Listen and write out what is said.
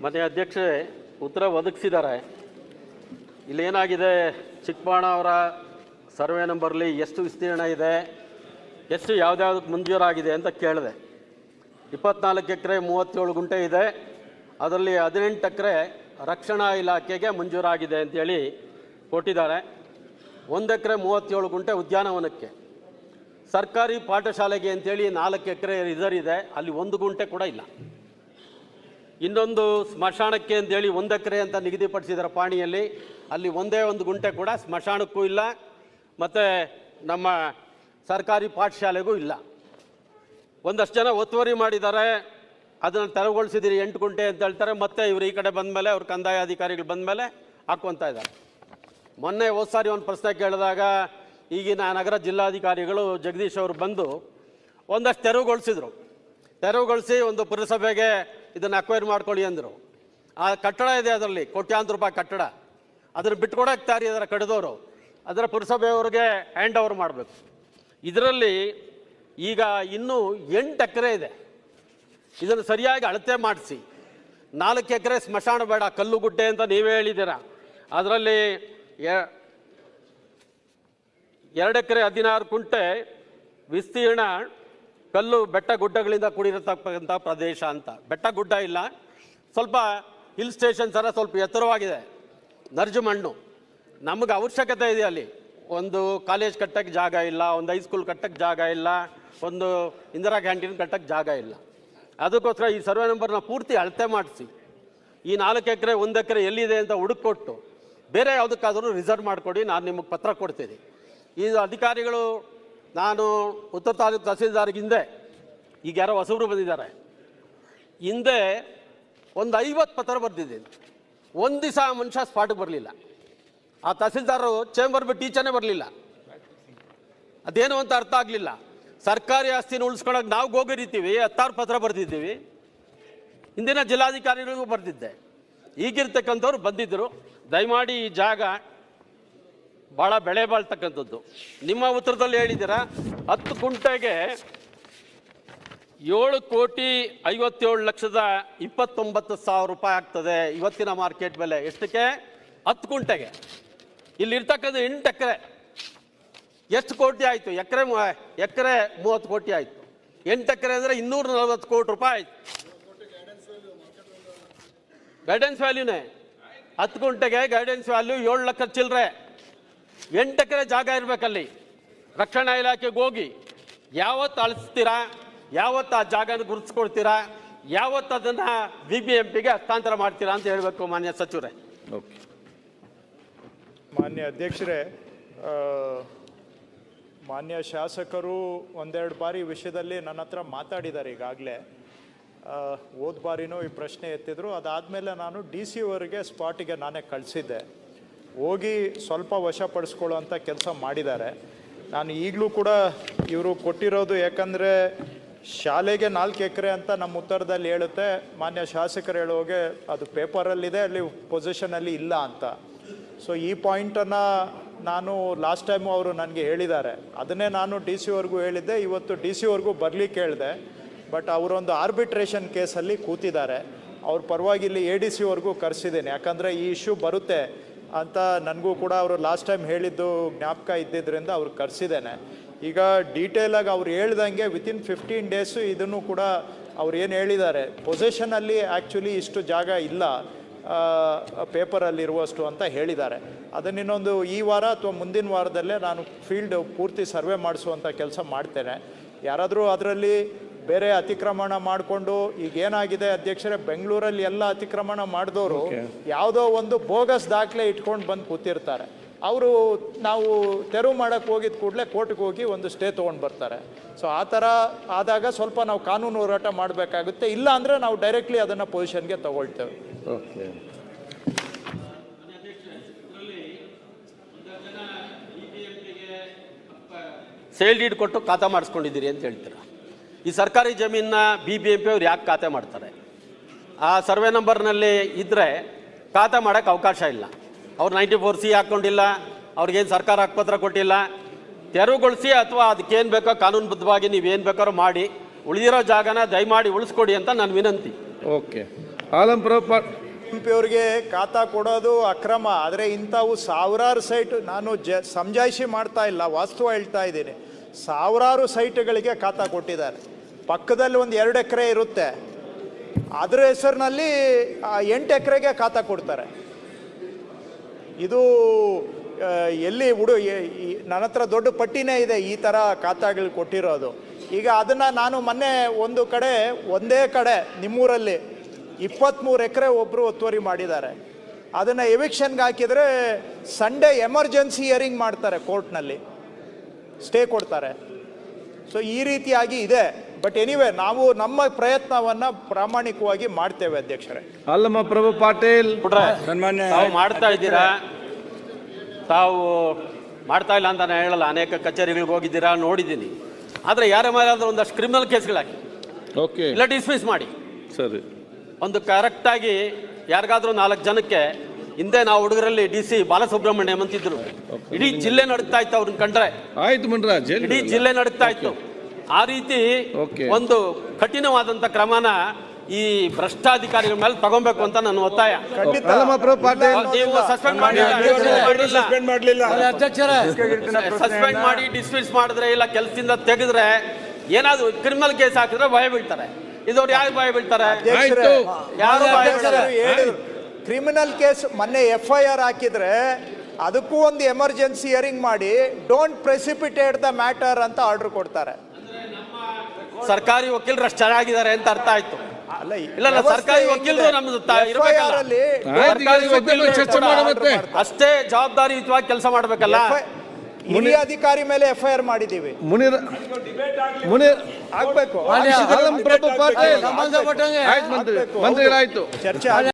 ಮನೆ ಅಧ್ಯಕ್ಷರೇ, ಉತ್ತರ ಒದಗಿಸಿದ್ದಾರೆ. ಇಲ್ಲೇನಾಗಿದೆ? ಚಿಕ್ಕಬಾಣ ಅವರ ಸರ್ವೆ ನಂಬರ್ಲಿ ಎಷ್ಟು ವಿಸ್ತೀರ್ಣ ಇದೆ? ಎಷ್ಟು ಯಾವುದ್ಯಾವ್ದಕ್ಕೆ ಮಂಜೂರಾಗಿದೆ ಅಂತ ಕೇಳಿದೆ. ಇಪ್ಪತ್ನಾಲ್ಕು ಎಕರೆ, ಮೂವತ್ತೇಳು ಗುಂಟೆ ಇದೆ. ಅದರಲ್ಲಿ ಹದಿನೆಂಟು ಎಕರೆ ರಕ್ಷಣಾ ಇಲಾಖೆಗೆ ಮಂಜೂರಾಗಿದೆ ಅಂತೇಳಿ ಕೊಟ್ಟಿದ್ದಾರೆ. ಒಂದು ಎಕರೆ, ಮೂವತ್ತೇಳು ಗುಂಟೆ ಉದ್ಯಾನವನಕ್ಕೆ. ಸರ್ಕಾರಿ ಪಾಠಶಾಲೆಗೆ ಅಂತೇಳಿ ನಾಲ್ಕು ಎಕರೆ ರಿಸರ್ವ್ ಇದೆ. ಅಲ್ಲಿ ಒಂದು ಗುಂಟೆ ಕೂಡ ಇಲ್ಲ. ಇನ್ನೊಂದು ಸ್ಮಶಾನಕ್ಕೆ ಅಂತೇಳಿ ಒಂದು ಎಕರೆ ಅಂತ ನಿಗದಿಪಡಿಸಿದ್ದಾರೆ ಪಾಣಿಯಲ್ಲಿ. ಅಲ್ಲಿ ಒಂದೇ ಒಂದು ಗುಂಟೆ ಕೂಡ ಸ್ಮಶಾನಕ್ಕೂ ಇಲ್ಲ. ಮತ್ತು ನಮ್ಮ ಸರ್ಕಾರಿ ಪಾಠಶಾಲೆಗೂ ಇಲ್ಲ. ಒಂದಷ್ಟು ಜನ ಒತ್ತುವರಿ ಮಾಡಿದ್ದಾರೆ. ಅದನ್ನು ತೆರವುಗೊಳಿಸಿದಿರಿ ಎಂಟು ಗುಂಟೆ ಅಂತ ಹೇಳ್ತಾರೆ. ಮತ್ತೆ ಇವರು ಈ ಕಡೆ ಬಂದಮೇಲೆ ಅವ್ರ ಕಂದಾಯ ಅಧಿಕಾರಿಗಳು ಬಂದಮೇಲೆ ಹಾಕ್ಕೊತಾ ಇದ್ದಾರೆ. ಮೊನ್ನೆ ಹೋದ ಸಾರಿ ಒಂದು ಪ್ರಶ್ನೆ ಕೇಳಿದಾಗ ಈಗಿನ ನಗರ ಜಿಲ್ಲಾಧಿಕಾರಿಗಳು ಜಗದೀಶ್ ಅವರು ಬಂದು ಒಂದಷ್ಟು ತೆರವುಗೊಳಿಸಿದರು. ತೆರವುಗೊಳಿಸಿ ಒಂದು ಪುರಸಭೆಗೆ ಇದನ್ನು ಅಕ್ವೈರ್ ಮಾಡ್ಕೊಳ್ಳಿ ಅಂದರು. ಆ ಕಟ್ಟಡ ಇದೆ ಅದರಲ್ಲಿ, ಕೋಟ್ಯಾಂತರ ರೂಪಾಯಿ ಕಟ್ಟಡ. ಅದನ್ನು ಬಿಟ್ಕೊಡಕ್ಕೆ ತಾರಿ ಅದರ ಕಡಿದವರು. ಅದರ ಪುರಸಭೆಯವ್ರಿಗೆ ಹ್ಯಾಂಡ್ ಓವರ್ ಮಾಡಬೇಕು. ಇದರಲ್ಲಿ ಈಗ ಇನ್ನೂ ಎಂಟು ಎಕರೆ ಇದೆ. ಇದನ್ನು ಸರಿಯಾಗಿ ಅಳತೆ ಮಾಡಿಸಿ. ನಾಲ್ಕು ಎಕರೆ ಸ್ಮಶಾನ ಬೇಡ ಕಲ್ಲು ಗುಡ್ಡೆ ಅಂತ ನೀವೇ ಹೇಳಿದ್ದೀರ. ಅದರಲ್ಲಿ ಎರಡು ಎಕರೆ ಹದಿನಾರು ಕುಂಟೆ ವಿಸ್ತೀರ್ಣ ಕಲ್ಲು ಬೆಟ್ಟ ಗುಡ್ಡಗಳಿಂದ ಕೂಡಿರತಕ್ಕಂಥ ಪ್ರದೇಶ ಅಂತ. ಬೆಟ್ಟ ಗುಡ್ಡ ಇಲ್ಲ. ಸ್ವಲ್ಪ ಹಿಲ್ ಸ್ಟೇಷನ್ ಥರ ಸ್ವಲ್ಪ ಎತ್ತರವಾಗಿದೆ. ನರ್ಜು ಮಣ್ಣು ನಮಗೆ ಅವಶ್ಯಕತೆ ಇದೆ ಅಲ್ಲಿ. ಒಂದು ಕಾಲೇಜ್ ಕಟ್ಟಕ್ಕೆ ಜಾಗ ಇಲ್ಲ, ಒಂದು ಹೈಸ್ಕೂಲ್ ಕಟ್ಟಕ್ಕೆ ಜಾಗ ಇಲ್ಲ, ಒಂದು ಇಂದಿರಾ ಕ್ಯಾಂಟೀನ್ ಕಟ್ಟಕ್ಕೆ ಜಾಗ ಇಲ್ಲ. ಅದಕ್ಕೋಸ್ಕರ ಈ ಸರ್ವೆ ನಂಬರ್ನ ಪೂರ್ತಿ ಅಳತೆ ಮಾಡಿಸಿ. ಈ ನಾಲ್ಕು ಎಕರೆ, ಒಂದು ಎಕರೆ ಎಲ್ಲಿದೆ ಅಂತ ಹುಡುಕೊಟ್ಟು ಬೇರೆ ಯಾವುದಕ್ಕಾದರೂ ರಿಸರ್ವ್ ಮಾಡಿಕೊಡಿ, ನಾನು ನಿಮಗೆ ಪತ್ರ ಕೊಡ್ತೀನಿ. ಇದು ಅಧಿಕಾರಿಗಳು ನಾನು ಉತ್ತರ ತಾಲೂಕು ತಹಸೀಲ್ದಾರ್ಗೆ ಹಿಂದೆ ಈಗ ಯಾರೋ ಹೊಸಬರು ಬಂದಿದ್ದಾರೆ. ಹಿಂದೆ ಒಂದು ಐವತ್ತು ಪತ್ರ ಬರೆದಿದ್ದೀನಿ ಒಂದು ದಿವಸ ಮನುಷ್ಯ ಸ್ಪಾಟಿಗೆ ಬರಲಿಲ್ಲ. ಆ ತಹಸೀಲ್ದಾರರು ಚೇಂಬರ್ ಬಿಟ್ಟು ಈಚೆನೇ ಬರಲಿಲ್ಲ. ಅದೇನು ಅಂತ ಅರ್ಥ ಆಗಲಿಲ್ಲ. ಸರ್ಕಾರಿ ಆಸ್ತಿನ ಉಳಿಸ್ಕೊಳಕ್ಕೆ ನಾವು ಗೋಗರಿತೀವಿ, ಹತ್ತಾರು ಪತ್ರ ಬರೆದಿದ್ದೀವಿ. ಹಿಂದಿನ ಜಿಲ್ಲಾಧಿಕಾರಿಗಳಿಗೂ ಬರೆದಿದ್ದೆ. ಈಗಿರ್ತಕ್ಕಂಥವ್ರು ಬಂದಿದ್ದರು ದಯಮಾಡಿ ಈ ಜಾಗ ಭಾಳ ಬೆಳೆ ಬಾಳ್ತಕ್ಕಂಥದ್ದು. ನಿಮ್ಮ ಉತ್ತರದಲ್ಲಿ ಹೇಳಿದ್ದೀರಾ? ಹತ್ತು ಕುಂಟೆಗೆ ಏಳು ಕೋಟಿ ಐವತ್ತೇಳು ಲಕ್ಷದ ಇಪ್ಪತ್ತೊಂಬತ್ತು ಸಾವಿರ ರೂಪಾಯಿ ಆಗ್ತದೆ. ಇವತ್ತಿನ ಮಾರ್ಕೆಟ್ ಬೆಲೆ. ಎಷ್ಟಕ್ಕೆ? ಹತ್ತು ಕುಂಟೆಗೆ. ಇಲ್ಲಿರ್ತಕ್ಕಂಥ ಎಂಟು ಎಕರೆ. ಎಷ್ಟು ಕೋಟಿ ಆಯಿತು? ಎಕರೆ ಎಕರೆ ಮೂವತ್ತು ಕೋಟಿ ಆಯಿತು. ಎಂಟು ಎಕರೆ ಅಂದರೆ ಇನ್ನೂರ ನಲವತ್ತು ಕೋಟಿ ರೂಪಾಯಿ ಆಯಿತು. ಗೈಡೆನ್ಸ್ ವ್ಯಾಲ್ಯೂನೇ ಹತ್ತು ಗುಂಟೆಗೆ ಗೈಡೆನ್ಸ್ ವ್ಯಾಲ್ಯೂ ಏಳು ಲಕ್ಷ ಚಿಲ್ಲರೆ ಎಂಟು ಎಕರೆ ಜಾಗ ಇರಬೇಕಲ್ಲಿ. ರಕ್ಷಣಾ ಇಲಾಖೆಗೆ ಹೋಗಿ, ಯಾವತ್ತು ಅಳಿಸ್ತೀರಾ, ಯಾವತ್ತು ಆ ಜಾಗನ ಗುರುತಿಸ್ಕೊಳ್ತೀರಾ, ಯಾವತ್ತು ಅದನ್ನು ಬಿ ಬಿ ಎಂ ಪಿಗೆ ಹಸ್ತಾಂತರ ಮಾಡ್ತೀರಾ ಅಂತ ಹೇಳಬೇಕು ಮಾನ್ಯ ಸಚಿವರೇ. ಓಕೆ. ಮಾನ್ಯ ಅಧ್ಯಕ್ಷರೇ ಮಾನ್ಯ ಶಾಸಕರು ಒಂದೆರಡು ಬಾರಿ ವಿಷಯದಲ್ಲಿ ನನ್ನ ಹತ್ರ ಮಾತಾಡಿದ್ದಾರೆ ಈಗಾಗಲೇ. ಹೋದ ಬಾರಿನೂ ಈ ಪ್ರಶ್ನೆ ಎತ್ತಿದ್ರು. ಅದಾದಮೇಲೆ ನಾನು ಡಿ ಸಿ ಅವರಿಗೆ ಸ್ಪಾಟಿಗೆ ನಾನೇ ಕಳಿಸಿದ್ದೆ. ಹೋಗಿ ಸ್ವಲ್ಪ ವಶಪಡಿಸ್ಕೊಳ್ಳುವಂಥ ಕೆಲಸ ಮಾಡಿದ್ದಾರೆ. ನಾನು ಈಗಲೂ ಕೂಡ ಇವರು ಕೊಟ್ಟಿರೋದು ಯಾಕಂದರೆ ಶಾಲೆಗೆ ನಾಲ್ಕು ಎಕರೆ ಅಂತ ನಮ್ಮ ಉತ್ತರದಲ್ಲಿ ಹೇಳುತ್ತೆ. ಮಾನ್ಯ ಶಾಸಕರು ಹೇಳುವಾಗೆ ಅದು ಪೇಪರಲ್ಲಿದೆ, ಅಲ್ಲಿ ಪೊಸಿಷನಲ್ಲಿ ಇಲ್ಲ ಅಂತ. ಸೊ ಈ ಪಾಯಿಂಟನ್ನು ನಾನು ಲಾಸ್ಟ್ ಟೈಮು ಅವರು ನನಗೆ ಹೇಳಿದ್ದಾರೆ. ಅದನ್ನೇ ನಾನು ಡಿ ಸಿವರೆಗೂ ಹೇಳಿದ್ದೆ, ಇವತ್ತು ಡಿ ಸಿವರೆಗೂ ಬರಲಿಕ್ಕೆ ಹೇಳಿದೆ. ಬಟ್ ಅವರೊಂದು ಆರ್ಬಿಟ್ರೇಷನ್ ಕೇಸಲ್ಲಿ ಕೂತಿದ್ದಾರೆ. ಅವ್ರ ಪರವಾಗಿ ಇಲ್ಲಿ ಎ ಡಿ ಸಿವರೆಗೂ ಕರೆಸಿದ್ದೀನಿ. ಯಾಕಂದರೆ ಈ ಇಶ್ಯೂ ಬರುತ್ತೆ. ಅಂತ ನನಗೂ ಕೂಡ ಅವರು ಲಾಸ್ಟ್ ಟೈಮ್ ಹೇಳಿದ್ದು ಜ್ಞಾಪಕ ಇದ್ದಿದ್ದರಿಂದ ಅವ್ರು ಕರೆಸಿದ್ದೇನೆ. ಈಗ ಡೀಟೇಲಾಗಿ ಅವ್ರು ಹೇಳ್ದಂಗೆ ವಿತಿನ್ ಫಿಫ್ಟೀನ್ ಡೇಸು ಇದನ್ನು ಕೂಡ ಅವ್ರು ಏನು ಹೇಳಿದ್ದಾರೆ ಪೊಸಿಷನಲ್ಲಿ ಆ್ಯಕ್ಚುಲಿ ಇಷ್ಟು ಜಾಗ ಇಲ್ಲ ಪೇಪರಲ್ಲಿರುವಷ್ಟು ಅಂತ ಹೇಳಿದ್ದಾರೆ. ಅದನ್ನಿನ್ನೊಂದು ಈ ವಾರ ಅಥವಾ ಮುಂದಿನ ವಾರದಲ್ಲೇ ನಾನು ಫೀಲ್ಡ್ ಪೂರ್ತಿ ಸರ್ವೆ ಮಾಡಿಸುವಂಥ ಕೆಲಸ ಮಾಡ್ತೇನೆ. ಯಾರಾದರೂ ಅದರಲ್ಲಿ ಬೇರೆ ಅತಿಕ್ರಮಣ ಮಾಡಿಕೊಂಡು ಈಗ ಏನಾಗಿದೆ ಅಧ್ಯಕ್ಷರೇ ಬೆಂಗಳೂರಲ್ಲಿ ಎಲ್ಲ ಅತಿಕ್ರಮಣ ಮಾಡಿದವರು ಯಾವುದೋ ಒಂದು ಬೋಗಸ್ ದಾಖಲೆ ಇಟ್ಕೊಂಡು ಬಂದು ಕೂತಿರ್ತಾರೆ. ಅವರು ನಾವು ತೆರವು ಮಾಡೋಕ್ಕೆ ಹೋಗಿದ ಕೂಡಲೇ ಕೋರ್ಟ್ಗೆ ಹೋಗಿ ಒಂದು ಸ್ಟೇ ತೊಗೊಂಡು ಬರ್ತಾರೆ. ಸೊ ಆ ಥರ ಆದಾಗ ಸ್ವಲ್ಪ ನಾವು ಕಾನೂನು ಹೋರಾಟ ಮಾಡಬೇಕಾಗುತ್ತೆ. ಇಲ್ಲ ಅಂದರೆ ನಾವು ಡೈರೆಕ್ಟ್ಲಿ ಅದನ್ನು ಪೊಸಿಷನ್ಗೆ ತಗೊಳ್ತೇವೆ. ಓಕೆ ಸೇಲ್ ಡೀಡ್ ಕೊಟ್ಟು ಖಾತಾ ಮಾಡಿಸ್ಕೊಂಡಿದ್ದೀರಿ ಅಂತ ಹೇಳ್ತೀರಾ? ಈ ಸರ್ಕಾರಿ ಜಮೀನನ್ನ ಬಿ ಬಿ ಎಂ ಪಿ ಅವ್ರು ಯಾಕೆ ಖಾತೆ ಮಾಡ್ತಾರೆ? ಆ ಸರ್ವೆ ನಂಬರ್ನಲ್ಲಿ ಇದ್ದರೆ ಖಾತೆ ಮಾಡೋಕ್ಕೆ ಅವಕಾಶ ಇಲ್ಲ. ಅವ್ರು ನೈಂಟಿ ಫೋರ್ ಸಿ ಹಾಕ್ಕೊಂಡಿಲ್ಲ ಅವ್ರಿಗೇನು ಸರ್ಕಾರ ಹಕ್ಕುಪತ್ರ ಕೊಟ್ಟಿಲ್ಲ. ತೆರವುಗೊಳಿಸಿ ಅಥವಾ ಅದಕ್ಕೇನು ಬೇಕೋ ಕಾನೂನುಬದ್ಧವಾಗಿ ನೀವೇನು ಬೇಕಾದ್ರೂ ಮಾಡಿ ಉಳಿದಿರೋ ಜಾಗನ ದಯಮಾಡಿ ಉಳಿಸ್ಕೊಡಿ ಅಂತ ನನ್ನ ವಿನಂತಿ. ಓಕೆ. ಆಲಂಪುರ ಅವ್ರಿಗೆ ಖಾತಾ ಕೊಡೋದು ಅಕ್ರಮ ಆದರೆ ಇಂಥವು ಸಾವಿರಾರು ಸೈಟ್ ನಾನು ಜ ಸಮಜಾಯಿಷಿ ಮಾಡ್ತಾ ಇಲ್ಲ ವಾಸ್ತವ ಹೇಳ್ತಾ ಇದ್ದೀನಿ. ಸಾವಿರಾರು ಸೈಟ್ಗಳಿಗೆ ಖಾತಾ ಕೊಟ್ಟಿದ್ದಾರೆ. ಪಕ್ಕದಲ್ಲಿ ಒಂದು ಎರಡು ಎಕರೆ ಇರುತ್ತೆ. ಅದರ ಹೆಸರಿನಲ್ಲಿ ಎಂಟು ಎಕರೆಗೆ ಖಾತಾ ಕೊಡ್ತಾರೆ. ಇದು ಎಲ್ಲಿ ಹುಡು ನನ್ನ ಹತ್ರ ದೊಡ್ಡ ಪಟ್ಟಿನೇ ಇದೆ ಈ ಥರ ಖಾತಾಗಳು ಕೊಟ್ಟಿರೋದು. ಈಗ ಅದನ್ನು ನಾನು ಮೊನ್ನೆ ಒಂದು ಕಡೆ, ಒಂದೇ ಕಡೆ, ನಿಮ್ಮೂರಲ್ಲಿ ಇಪ್ಪತ್ತ್ಮೂರು ಎಕರೆ ಒಬ್ಬರು ಒತ್ತುವರಿ ಮಾಡಿದ್ದಾರೆ. ಅದನ್ನು ಎವಿಕ್ಷನ್ಗೆ ಹಾಕಿದರೆ ಸಂಡೇ ಎಮರ್ಜೆನ್ಸಿ ಹಿಯರಿಂಗ್ ಮಾಡ್ತಾರೆ ಕೋರ್ಟ್ನಲ್ಲಿ. ಸ್ಟೇ ಕೊಡ್ತಾರೆ. ಸೊ ಈ ರೀತಿಯಾಗಿ ಇದೆ. ಬಟ್ ಎನಿವೆ ನಾವು ನಮ್ಮ ಪ್ರಯತ್ನವನ್ನ ಪ್ರಾಮಾಣಿಕವಾಗಿ ಮಾಡ್ತೇವೆ ಅಧ್ಯಕ್ಷರೇ. ಅಲ್ಲಮ್ಮ ಪ್ರಭು ಪಾಟೀಲ್. ಸನ್ಮಾನ್ಯ ತಾವು ಮಾಡ್ತಾ ಇದ್ದೀರಾ? ತಾವು ಮಾಡ್ತಾ ಇಲ್ಲ ಅಂತ ನಾನು ಹೇಳಲ್ಲ. ಅನೇಕ ಕಚೇರಿಗಳಿಗೆ ಹೋಗಿದ್ದೀರಾ? ನೋಡಿದ್ದೀನಿ. ಆದರೆ ಯಾರ ಮೇಲೆ ಆದ್ರೆ ಒಂದಷ್ಟು ಕ್ರಿಮಿನಲ್ ಕೇಸ್ಗಳಾಗಿ ಓಕೆ ಇಲ್ಲ ಡಿಸ್ಮಿಸ್ ಮಾಡಿ. ಸರಿ. ಒಂದು ಕರೆಕ್ಟಾಗಿ ಯಾರಿಗಾದ್ರೂ ನಾಲ್ಕು ಜನಕ್ಕೆ ಹಿಂದೆ ನಾವು ಹುಡುಗರಲ್ಲಿ ಡಿ ಸಿ ಬಾಲಸುಬ್ರಹ್ಮಣ್ಯಂ ಅಂತಿದ್ರು. ಇಡೀ ಜಿಲ್ಲೆ ನಡುತ್ತಾ ಇತ್ತು ಅವ್ರನ್ನ ಕಂಡ್ರೆ. ಆಯ್ತು ಮನ್ರಾಜ್ ಇಡೀ ಜಿಲ್ಲೆ ನಡುತ್ತಾ ಇತ್ತು. ಆ ರೀತಿ ಒಂದು ಕಠಿಣವಾದಂತ ಕ್ರಮನ ಈ ಭ್ರಷ್ಟಾಧಿಕಾರಿಗಳ ಮೇಲೆ ತಗೊಬೇಕು ಅಂತ ನನ್ನ ಒತ್ತಾಯ. ಸಸ್ಪೆಂಡ್ ಮಾಡಿ ಡಿಸ್ಮಿಸ್ ಮಾಡಿದ್ರೆ ಇಲ್ಲ ಕೆಲಸದಿಂದ ತೆಗೆದ್ರೆ ಏನಾದ್ರು ಕ್ರಿಮಿನಲ್ ಕೇಸ್ ಹಾಕಿದ್ರೆ ಭಯ ಬೀಳ್ತಾರೆ. ಇದವ್ರು ಯಾರು ಭಯ ಬೀಳ್ತಾರೆ? ಆಯ್ತು. ಯಾರು ಭಯ ಬೀಳಲ್ಲ. ಕ್ರಿಮಿನಲ್ ಕೇಸ್ ಮೊನ್ನೆ ಎಫ್ ಐ ಆರ್ ಹಾಕಿದ್ರೆ ಅದಕ್ಕೂ ಒಂದು ಎಮರ್ಜೆನ್ಸಿ ಹಿಯರಿಂಗ್ ಮಾಡಿ ಡೋಂಟ್ ಪ್ರೆಸಿಪಿಟೇಟ್ ದ ಮ್ಯಾಟರ್ ಅಂತ ಆರ್ಡರ್ ಕೊಡ್ತಾರೆ. ಸರ್ಕಾರಿ ವಕೀಲರು ಅಷ್ಟು ಚೆನ್ನಾಗಿದ್ದಾರೆ ಅಂತ ಅರ್ಥ ಆಯ್ತು. ಅಲ್ಲ ಇಲ್ಲ, ಇಲ್ಲ, ಸರ್ಕಾರಿ ವಕೀಲರು ನಮ್ದು ಅಷ್ಟೇ ಜವಾಬ್ದಾರಿಯುತವಾಗಿ ಕೆಲಸ ಮಾಡಬೇಕಲ್ಲ. ಹಿರಿಯ ಅಧಿಕಾರಿ ಮೇಲೆ ಎಫ್ ಐ ಆರ್ ಮಾಡಿದೀವಿ ಮುನಿರ್ ಮುನಿರ್ ಆಗ್ಬೇಕು. ಪ್ರಭು ಪಾಟೀಲ್ ಮಂತ್ರಿಗಳಾಯ್ತು. ಚರ್ಚೆ